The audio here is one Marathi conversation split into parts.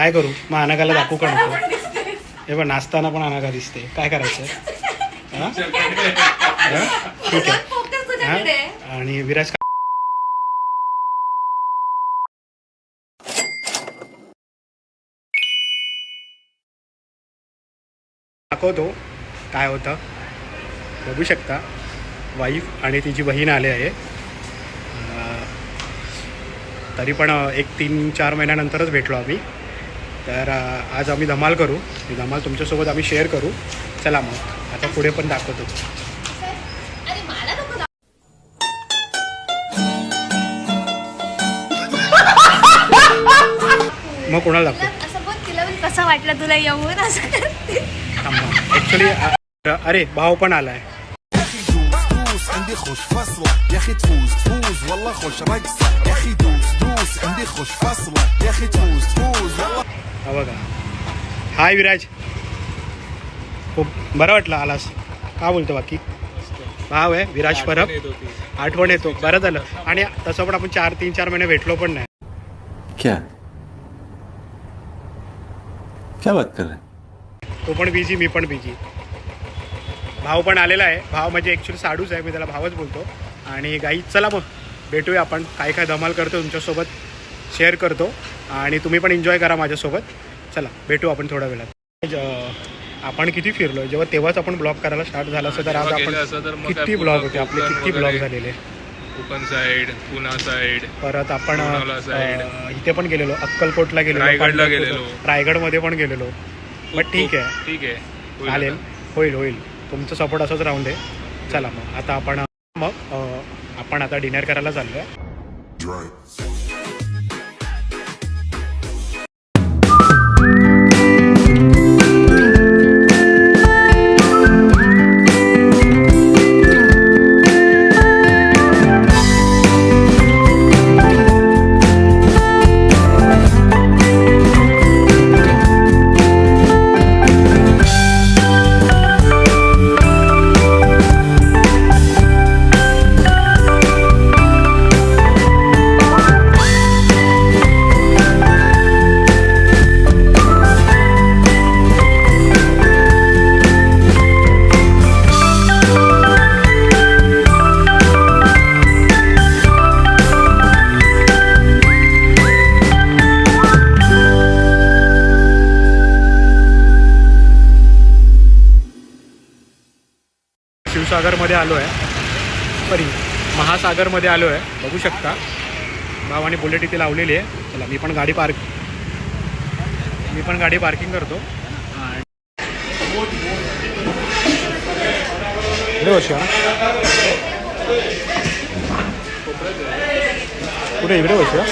काय करू? मग अनाकाला दाखवू का नको? हे पण नाचताना पण अनाका दिसते. काय करायचं? हा? ठीक आहे. हा? आणि विराज दाखवतो. काय होतं? बघू शकता. वाईफ आणि तिची बहीण आले आहे. तरी पण एक तीन चार महिन्यानंतरच भेटलो आम्ही. तर आज आम्ही धमाल करू. धमाल तुमच्यासोबत आम्ही शेअर करू. चला मग आता पुढे पण दाखवतो. मग कोणाला लागतो कसं वाटलं तुला येऊन? असं अरे भाव पण आलाय. عندي خوش فصلة يا اخي تفوز تفوز والله خوش رقصة يا اخي دوس دوس عندي خوش فصلة يا اخي تفوز تفوز والله हा बघा हाय विराज खूप बरं वाटलं आलास का बोलतो बाकी भाव आहे विराज परब आठवण येतो बरं झालं आणि तसं पण आपण चार तीन चार महिने भेटलो पण नाही क्या क्या बात कर रहे हैं तो पण बिझी मी पण बिझी भाव पण आलेला आहे. भाव म्हणजे ॲक्च्युली साडूच आहे मी त्याला भावच बोलतो. आणि गाई चला मग. भेटूया आपण. काय काय धमाल करतो तुमच्यासोबत शेअर करतो. आणि तुम्ही पण एन्जॉय करा माझ्यासोबत. चला भेटू आपण थोड्या वेळात. आपण किती फिरलो जेव्हा तेव्हाच आपण ब्लॉग करायला स्टार्ट झालं असं तर आज आपण किती ब्लॉग होते? आपले किती ब्लॉग. झालेले? कोकण साईड पुणा साईड परत आपण इथे पण गेलेलो. अक्कलकोटला गेलेलो. रायगडला गेलेलो. रायगडमध्ये पण गेलेलो. बट ठीक आहे. ठीक आहे. चालेल. होईल होईल. तुमचं सपोर्ट असंच राहून दे. चला मग. आता आपण मग आपण आता डिनर करायला चाललो आहे शिवसागरमध्ये आलो आहे सॉरी महासागरमध्ये आलो आहे बघू शकता. भावाने बुलेट इथे लावलेली आहे. चला मी पण गाडी पार्क मी पण गाडी पार्किंग करतो. कुठे इकडे बसूया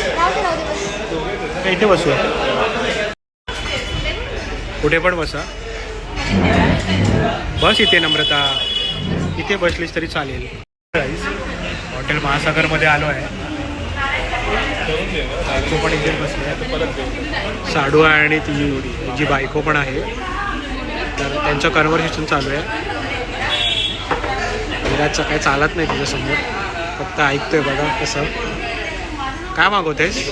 इथे बसूया कुठे पण बसा. बस इथे नम्रता. इथे बसलीस तरी चालेल. हॉटेल महासागरमध्ये आलो आहे. बायको पण इथे बसले साडू आहे आणि ती जी बायको पण आहे. तर त्यांचं कन्व्हर्सेशन चालू आहे. विराजचं काही चालत नाही तुझ्यासमोर. फक्त ऐकतोय बघा कसं. काय मागवतेस?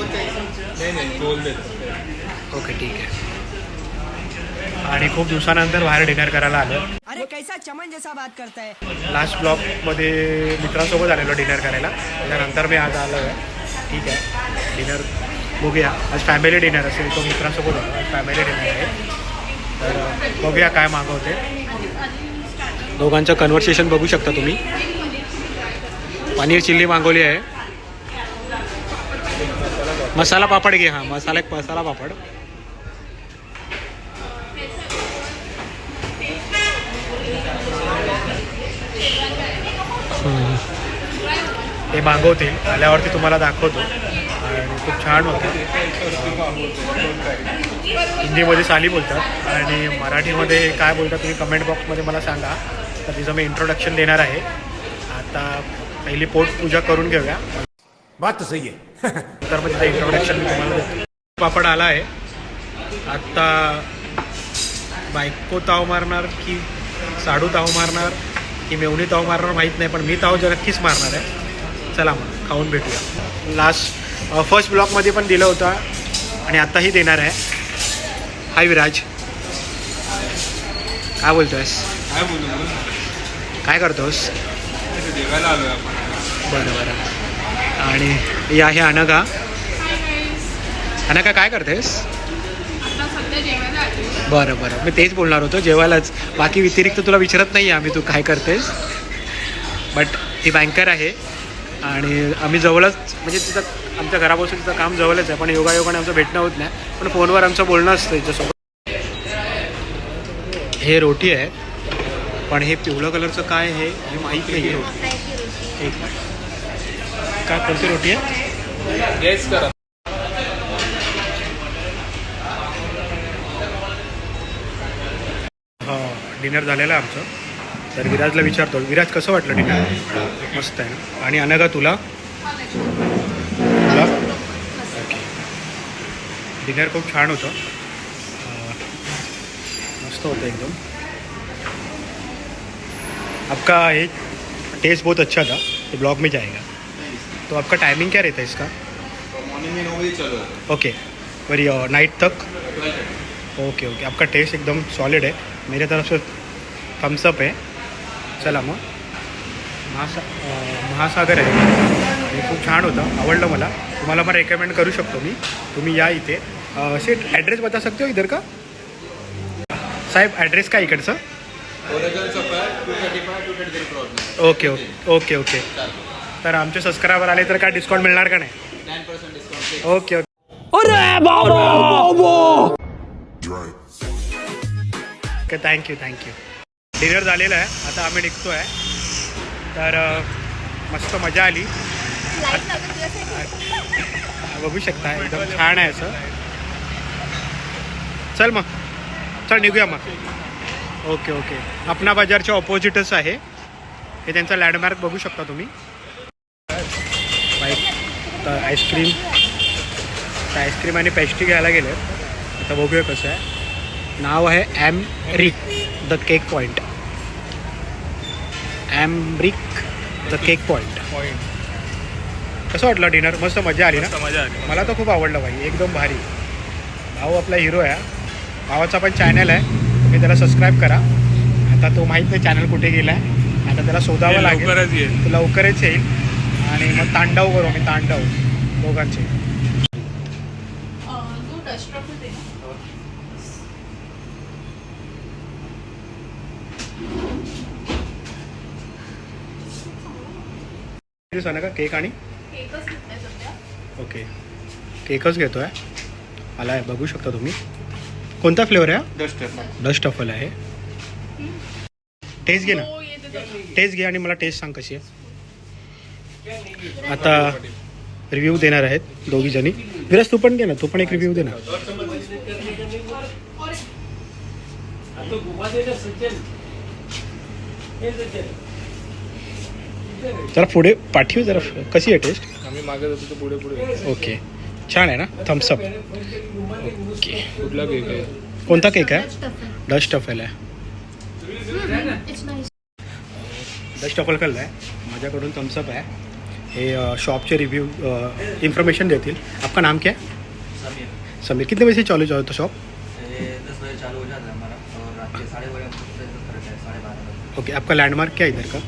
ओके ठीक आहे. आणि खूप दिवसानंतर बाहेर डिनर करायला आलं अरे कैसा चमन जैसा बात करताय लास्ट ब्लॉकमध्ये मित्रांसोबत आलेलो डिनर करायला. त्यानंतर मी आज आलो आहे ठीक आहे. डिनर बघूया. आज फॅमिली डिनर असेल तो मित्रांसोबत होतो फॅमिली डिनर आहे. तर बघूया काय मागवते. दोघांचं कन्व्हर्सेशन बघू शकता तुम्ही. पनीर चिल्ली मागवली आहे. मसाला पापड घे हां. मसाला एक मसाला पापड. ते मागवतील. आल्यावरती तुम्हाला दाखवतो. आणि खूप छान होतं. हिंदीमध्ये साली बोलतात. आणि मराठीमध्ये काय बोलतात तुम्ही कमेंट बॉक्समध्ये मला सांगा. तर तिचं मी इंट्रोडक्शन देणार आहे. आता पहिली पोट पूजा करून घेऊया. बात सही है तर मग तिचं इंट्रोडक्शन मी तुम्हाला देतो. पापड आला आहे. आत्ता बायको ताव मारणार की साडू ताव मारणार की मेवणी ताव मारणार माहीत नाही पण मी ताव जर नक्कीच मारणार आहे. चला मग खाऊन भेटूया. लास्ट फर्स्ट ब्लॉकमध्ये पण दिलं होतं आणि आत्ताही देणार आहे. हाय विराज काय बोलतोयस? काय बोलू बोल. काय करतोस? जेवायला आलोय आपण. बरं बरं. आणि या हे अनघा. अनघा काय करतेस? बरं बरं. मी तेच बोलणार होतो जेवायलाच. बाकी व्यतिरिक्त तुला विचारत नाही आम्ही तू काय करतेस. बट ती बँकर आहे. आणि आम्ही जवळच म्हणजे तिचं आमच्या घरापासून तिचं काम जवळच आहे पण योगायोगाने आमचं भेटणं होत नाही. पण फोनवर आमचं बोलणं असतं तिच्यासोबत हे रोटी आहे पण हे पिवळं कलरचं काय आहे हे माहीत नाही आहे एक. काय कोणती रोटी आहे? गेस करा. हो डिनर झालेलं आहे आमचं. तर विराजला विचारतो विराज कसं वाटलं डिनर मस्त आहे ना. आणि अनघा तुला? तुला? ओके. डिनर खूप छान होतं. मस्त होतं एकदम. आपका ये टेस्ट बहुत अच्छा था ये ब्लॉग में जाएगा. तो आपका टाइमिंग क्या रहता है इसका? मॉर्निंग में नौ बजे चलो ओके वरी नाइट तक? ओके ओके आपका टेस्ट एकदम सॉलिड है मेरे तरफ से थम्सअप है चला मग. महासा महासागर आहे. आणि खूप छान होतं. आवडलं मला. तुम्हाला पण रेकमेंड करू शकतो मी. तुम्ही या इथे. सेट ॲड्रेस बता सकते हो इधर का? साहेब ॲड्रेस काय इकडचं? Okay okay okay okay. तर आमचे सबस्क्रायबर आले तर काय डिस्काउंट मिळणार का नाही? Okay okay. Okay thank you thank you dinner झालेलं आहे. आता आम्ही निघतो आहे तर मस्त मजा आली. बघू शकता एकदम छान आहे असं. चल मग. चल निघूया मग. Okay okay. अपना बाजारच्या ऑपोजिटच आहे. हे त्यांचा लँडमार्क बघू शकता तुम्ही. बाईक तर आईस्क्रीम तर आईस्क्रीम आणि पेस्ट्री घ्यायला गेले. आता बघूया कसं आहे. नाव आहे Amrik the cake point Amrik the cake point point कसं वाटलं डिनर? मस्त मजा आली ना? मजा आली. मला तर खूप आवडलं भाई एकदम भारी. भाऊ आपला हिरो आहे. भावाचा पण चॅनल आहे. तुम्ही त्याला सबस्क्राईब करा. आता तो माहीत नाही चॅनल कुठे गेला आहे आता त्याला शोधावं लागेल. लवकरच येईल. तो लवकरच येईल. आणि मग तांडव करू आम्ही तांडव. दोघांचे. तू डस्ट दे सांगा का केक आणि? केकच घेतलाय सध्या. ओके केकच घेतो आहे आला आहे. बघू शकता तुम्ही. कोणता फ्लेवर आहे हा? डस्ट डस्ट अफल आहे. टेस्ट घे ना. हो येते तो. टेस्ट घे आणि मला टेस्ट सांग कशी आहे. आता रिव्ह्यू देणार आहेत दोघी जणी. विराज तू पण घे ना. तू पण एक रिव्ह्यू दे ना. जरा पुढे पाठीव जरा कशी आहे टेस्ट आम्ही मागत होतो तर पुढे पुढे. ओके छान आहे ना? थम्सअप ओके कुठला केक आहे? कोणता केक आहे. डस्ट अफेल आहे. डस्ट अफल खाल्लं आहे. माझ्याकडून थम्सअप आहे. हे शॉपचे रिव्ह्यू इन्फॉर्मेशन देतील. आपका नाम क्या है? समीर. समीर. कितने बजे से चालू शॉप हो जाता है है साढ़े बारह बजे ओके आपका लैंडमार्क क्या है इधर का?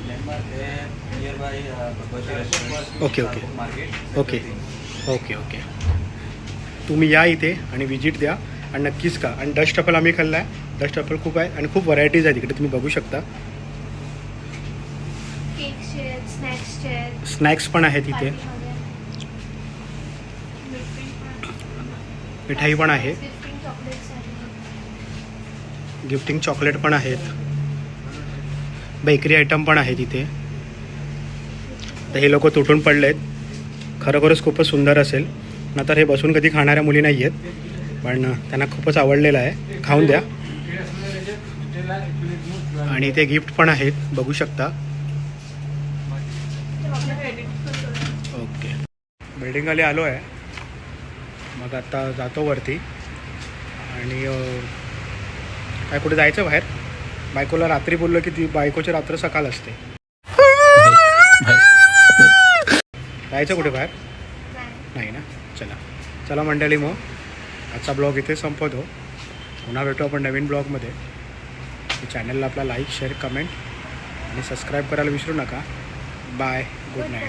Okay, okay. Okay okay okay तुम्ही या इथे आणि विजिट द्या. आणि नक्कीच का आणि डस्ट अफल आम्ही खाल्ला आहे डस्ट अफल खूप आहे आणि खूप व्हरायटीज आहेत इकडे. तुम्ही बघू शकता. स्नॅक्स पण आहेत इथे. मिठाई पण आहे. गिफ्टिंग चॉकलेट पण आहेत. बेकरी आयटम पण आहेत इथे. तर हे लोक तुटून पडले आहेत खरोखरच खूपच सुंदर असेल. नंतर हे बसून कधी खाणाऱ्या मुली नाही आहेत. पण त्यांना खूपच आवडलेलं आहे. खाऊन द्या. आणि ते गिफ्ट पण आहेत. बघू शकता. ओके. बिल्डिंगवाले आलो आहे. मग आता जातो वरती. आणि काय कुठे जायचं बाहेर? बायकोला रात्री बोललो की ती बायकोची रात्र सकाळ असते. जायचं कुठे बाहेर? नाही ना? चला. चला मंडळी मग. आजचा ब्लॉग इथे संपवतो. पुन्हा भेटू आपण नवीन ब्लॉगमध्ये. चॅनलला आपला लाईक शेअर कमेंट आणि सबस्क्राईब करायला विसरू नका. Bye good night